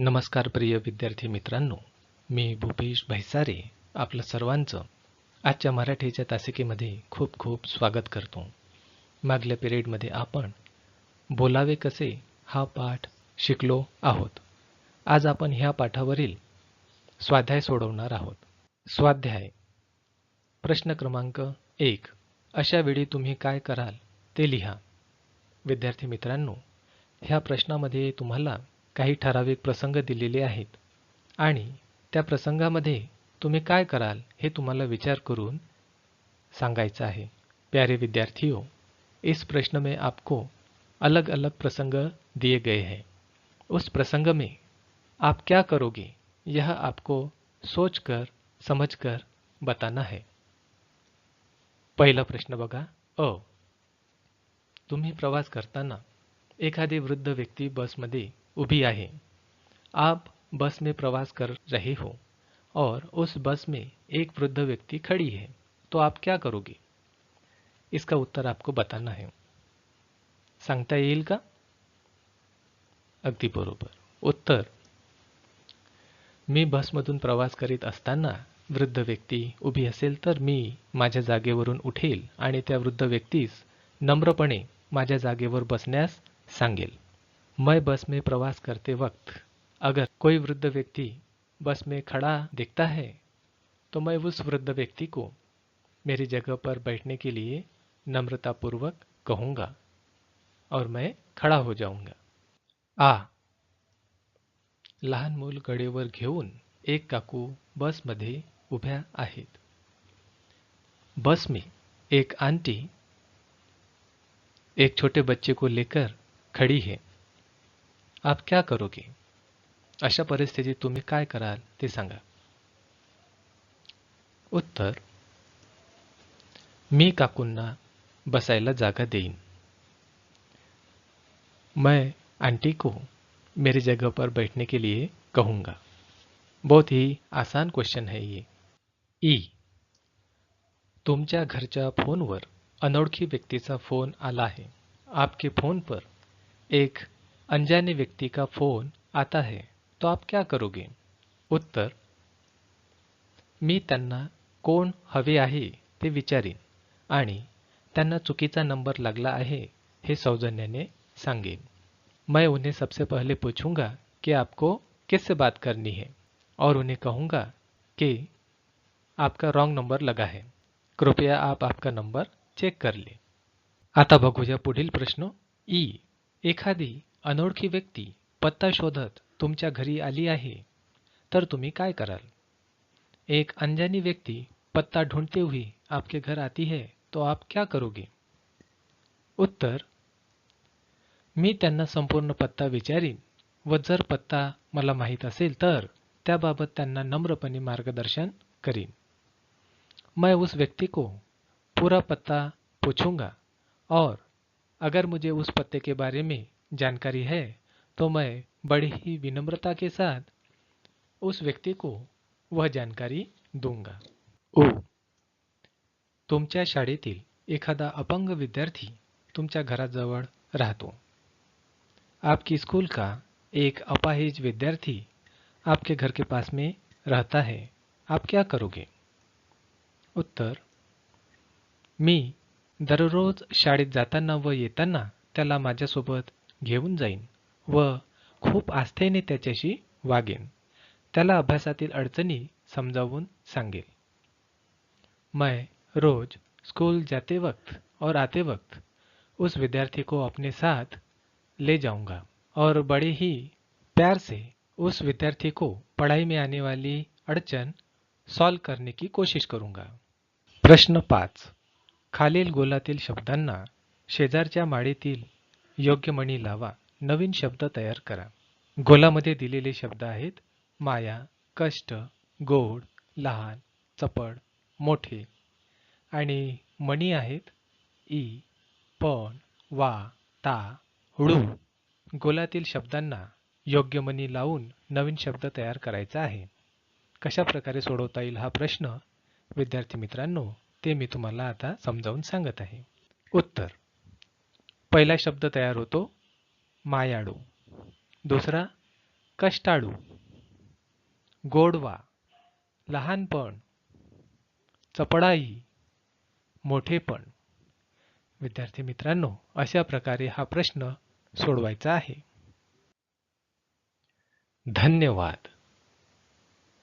नमस्कार प्रिय विद्यार्थी मित्रांनो मी भूपेश भैसारे आपलं सर्वांचं आजच्या मराठीच्या तासिकेमध्ये खूप खूप स्वागत करतो. मागल्या पिरियडमध्ये आपण बोलावे कसे हा पाठ शिकलो आहोत. आज आपण ह्या पाठावरील स्वाध्याय सोडवणार आहोत. स्वाध्याय प्रश्न क्रमांक एक. अशा वेळी तुम्ही काय कराल ते लिहा. विद्यार्थी मित्रांनो ह्या प्रश्नामध्ये तुम्हाला काही ठराविक प्रसंग दिलेले आहेत. आणि त्या प्रसंगामध्ये तुम्ही काय कराल हे तुम्हाला विचार करून सांगायचं है प्यारे विद्यार्थियों, इस प्रश्न में आपको अलग अलग प्रसंग दिए गए हैं. उस प्रसंग में आप क्या करोगे, यह आपको सोचकर, समझकर बताना है. पहिला प्रश्न बघा. अ, तुम्ही प्रवास करताना एखादी वृद्ध व्यक्ती बसमध्ये उभी आहे। आप बस में प्रवास कर रहे हो और उस बस में एक वृद्ध व्यक्ति खड़ी है। तो आप क्या करोगे? इसका उत्तर आपको बताना है। सांगता येईल का? अगदी बरोबर। उत्तर। मी बसमधून प्रवास करीत असताना वृद्ध व्यक्ती उभी असेल तर मी माझ्या जागेवरून उठेल आणि त्या वृद्ध व्यक्तीस नम्रपणे माझ्या जागेवर बसण्यास सांगेल. मैं बस में प्रवास करते वक्त अगर कोई वृद्ध व्यक्ति बस में खड़ा दिखता है तो मैं उस वृद्ध व्यक्ति को मेरी जगह पर बैठने के लिए नम्रतापूर्वक कहूँगा और मैं खड़ा हो जाऊँगा। आ, लहान मूल गडेवर घेऊन एक काकू बस बसमध्ये उभ्या आहेत। बस में एक आंटी, एक छोटे बच्चे को लेकर खड़ी है। आप क्या करोगे? अशा परिस्थितीत तुम्ही काय कराल ते सांगा. उत्तर, मी काकूंना बसायला जागा देईन. मैं आंटी को मेरी जगह पर बैठने के लिए कहूँगा. बहुत ही आसान क्वेश्चन है ये. ई, तुमच्या घरच्या फोनवर अनोळखी व्यक्तीचा फ़ोन आला है आपके फ़ोन पर एक अनजाने व्यक्ति का फ़ोन आता है तो आप क्या करोगे? उत्तर, मी त्यांना कोण हवे आहे ते विचारीन आणि त्यांना चुकीचा नंबर लागला आहे हे सौजन्याने सांगेन. मैं उन्हें सबसे पहले पूछूँगा कि आपको किससे बात करनी है और उन्हें कहूँगा कि आपका रॉन्ग नंबर लगा है। कृपया आप आपका नंबर चेक कर ले. आता बघूया पुढील प्रश्न. ई, एखादी अनोळखी व्यक्ती, पत्ता शोधत तुमच्या घरी आली आहे, तर तुम्ही काय कराल? एक अनजानी व्यक्ति, पत्ता ढूंढते हुए आपके घर आती है तो आप क्या करोगे? उत्तर, मी त्यांना संपूर्ण पत्ता विचारीन व जर पत्ता मला माहीत असेल तर त्याबाबत त्यांना नम्रपणे मार्गदर्शन करीन. मैं उस व्यक्ति को पूरा पत्ता पूछूँगा और अगर मुझे उस पत्ते के बारे में जानकारी है तो मैं बड़ी ही विनम्रता के साथ उस व्यक्ति को वह जानकारी दूंगा। ओ। तुमच्या शाळेतील एखादा अपंग विद्यार्थी तुमच्या घराजवळ राहतो। आपकी स्कूल का एक अपाहिज विद्यार्थी आपके घर के पास में रहता है आप क्या करोगे? उत्तर मी दररोज शाळेत जाताना व येताना त्याला माझ्यासोबत घेऊन जाईन व खूप आस्थेने त्याच्याशी वागेन. त्याला अभ्यासातील अडचणी समजावून सांगेल. मैं रोज स्कूल जाते वक्त और आते वक्त उस विद्यार्थी को अपने साथ ले जाऊँगा और बड़े ही प्यार से उस विद्यार्थी को पढ़ाई में आने वाली अड़चन सॉल्व करने की कोशिश करूँगा। प्रश्न पाच. खालील गोलातील शब्दांना शेजारच्या माळीतील योग्य मणी लावा. नवीन शब्द तयार करा. गोलामध्ये दिलेले शब्द आहेत माया कष्ट गोड लहान चपड मोठे. आणि मणी आहेत ई पण वा ता हळू. गोलातील शब्दांना योग्य मनी लावून नवीन शब्द तयार करायचा आहे. कशा प्रकारे सोडवता येईल हा प्रश्न? विद्यार्थी मित्रांनो ते मी तुम्हाला आता समजावून सांगत आहे. उत्तर. पहिला शब्द तयार होतो मायाडू दुसरा कष्टाळू. गोडवा लहानपण. चपडाई मोठेपण. विद्यार्थी मित्रांनो अशा प्रकारे हा प्रश्न सोडवायचा आहे. धन्यवाद.